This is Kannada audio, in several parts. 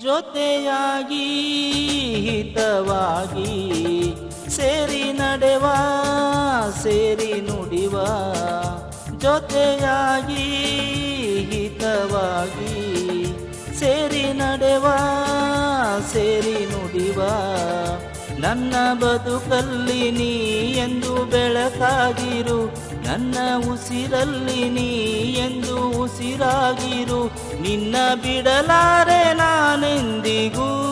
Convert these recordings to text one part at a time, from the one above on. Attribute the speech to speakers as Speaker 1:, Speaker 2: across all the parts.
Speaker 1: ಜೊತೆಯಾಗಿ ಹಿತವಾಗಿ ಸೇರಿ ನಡೆವ ಸೇರಿ ನುಡಿವ ಜೊತೆಯಾಗಿ ಹಿತವಾಗಿ ಸೇರಿ ನಡೆವ ಸೇರಿ ನುಡಿವ. ನನ್ನ ಬದುಕಲ್ಲಿ ನೀ ಎಂದು ಬೆಳಕಾಗಿರು. ನನ್ನ ಉಸಿರಲ್ಲಿ ನೀ ಎಂದು ಉಸಿರಾಗಿರು. ನಿನ್ನ ಬಿಡಲಾರೆ ನಾನೆಂದಿಗೂ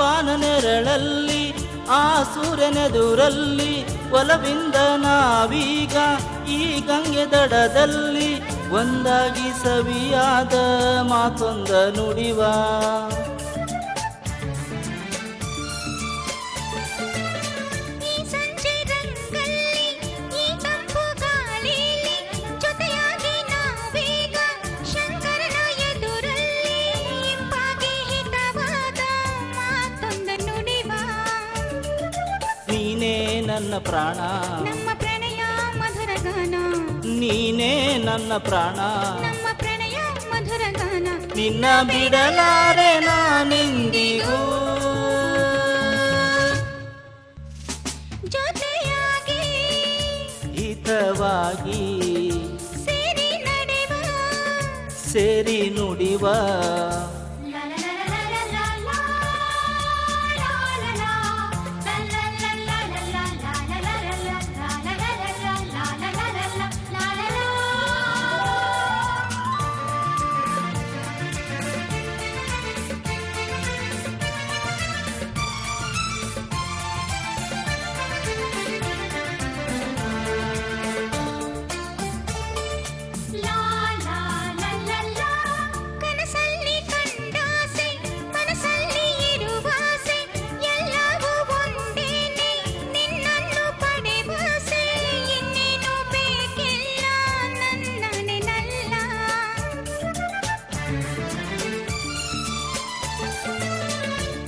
Speaker 1: ನೆರಳಲ್ಲಿ ಆ ಸೂರ್ಯನೆದುರಲ್ಲಿ ಒಲವಿಂದ ನಾವೀಗ ಈ ಗಂಗೆ ದಡದಲ್ಲಿ ಒಂದಾಗಿ ಸವಿಯಾದ ಮಾತೊಂದ ನುಡಿವ. ನನ್ನ ಪ್ರಾಣ.
Speaker 2: ನಮ್ಮ ಪ್ರಣಯ ಮಧುರ ಗಾನ.
Speaker 1: ನೀನೇ ನನ್ನ ಪ್ರಾಣ.
Speaker 2: ನಮ್ಮ ಪ್ರಣಯ ಮಧುರ ಗಾನ.
Speaker 1: ನಿನ್ನ ಬಿಡಲಾರೆ ನಾನೆಂದಿಗೂ.
Speaker 2: ಜೊತೆಯಾಗಿ
Speaker 1: ಹಿತವಾಗಿ
Speaker 2: ಸೇರಿ ನಡೆವ.
Speaker 1: ಸೇರಿ ನುಡಿವ.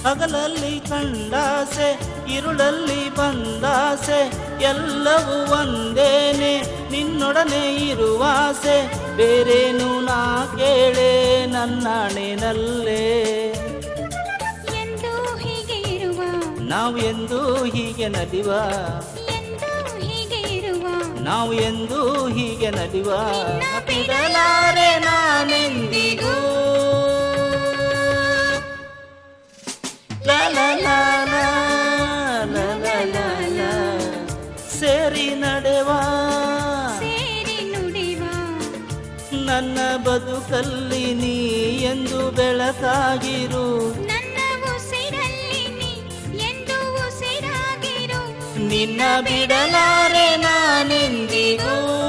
Speaker 1: ಹಗಲಲ್ಲಿ ಕಂಡಾಸೆ ಇರುಳಲ್ಲಿ ಬಂದಾಸೆ ಎಲ್ಲವೂ ಒಂದೇನೆ ನಿನ್ನೊಡನೆ ಇರುವಾಸೆ ಬೇರೇನು ನಾ ಕೇಳೆ ನನ್ನಣೆನಲ್ಲೇ.
Speaker 2: ಎಂದು ಹೀಗೆ ಇರುವ?
Speaker 1: ನಾವು ಎಂದು ಹೀಗೆ ನಲಿವ
Speaker 2: ಇರುವ?
Speaker 1: ನಾವು ಎಂದು ಹೀಗೆ ನಲಿವ ಬಿಡಲಾರೆ ನಾನೆಂದಿಗೂ? ಸೇರಿ ನಡೆವ.
Speaker 2: ಸೇರಿ ನುಡಿವ.
Speaker 1: ನನ್ನ ಬದುಕಲ್ಲಿ ನೀ ಎಂದು ಬೆಳಕಾಗಿರು ನನ್ನ ಬಿಡಲಾರೆ ನಾನೆಂದಿಗೂ.